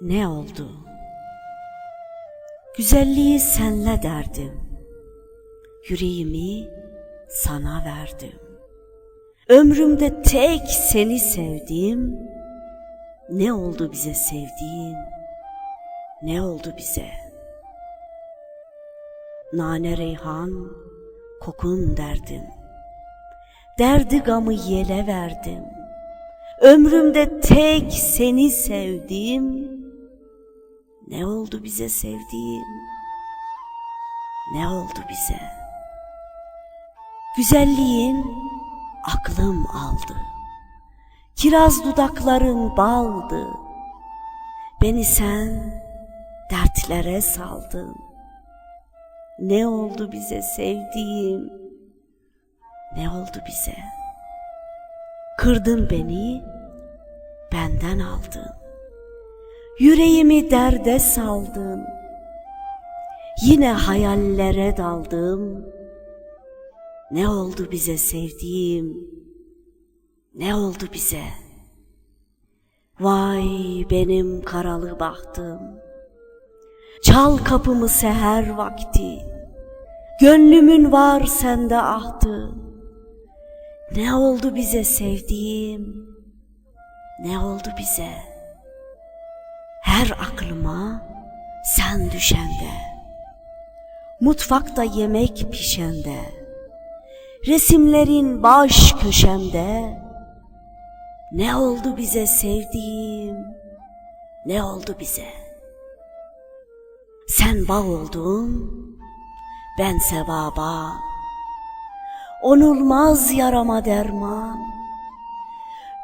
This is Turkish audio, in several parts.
Ne oldu? Güzelliği senle derdim. Yüreğimi sana verdim. Ömrümde tek seni sevdim. Ne oldu bize sevdiğim? Ne oldu bize? Nane reyhan kokun derdim. Derdi gamı yele verdim. Ömrümde tek seni sevdim. Ne oldu bize sevdiğim? Ne oldu bize? Güzelliğin aklım aldı. Kiraz dudakların baldı. Beni sen dertlere saldın. Ne oldu bize sevdiğim? Ne oldu bize? Kırdın beni, benden aldın. Yüreğimi derde saldın. Yine hayallere daldım. Ne oldu bize sevdiğim? Ne oldu bize? Vay benim karalı bahtım. Çal kapımı seher vakti. Gönlümün var sende ahtı. Ne oldu bize sevdiğim? Ne oldu bize? Her aklıma sen düşende. Mutfakta yemek pişende. Resimlerin baş köşemde. Ne oldu bize sevdiğim? Ne oldu bize? Sen bağ oldun, ben sevaba. Onulmaz yarama derman.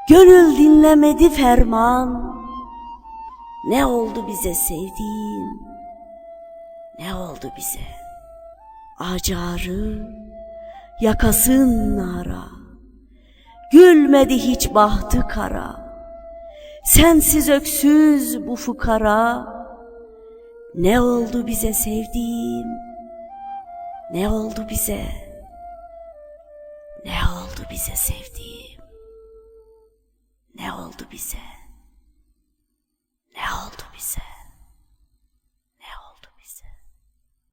Gönül dinlemedi ferman. Ne oldu bize sevdiğim? Ne oldu bize? Acarı, yakasın nara. Gülmedi hiç bahtı kara. Sensiz öksüz bu fukara. Ne oldu bize sevdiğim? Ne oldu bize? Ne oldu bize sevdiğim? Ne oldu bize? Ne oldu bize?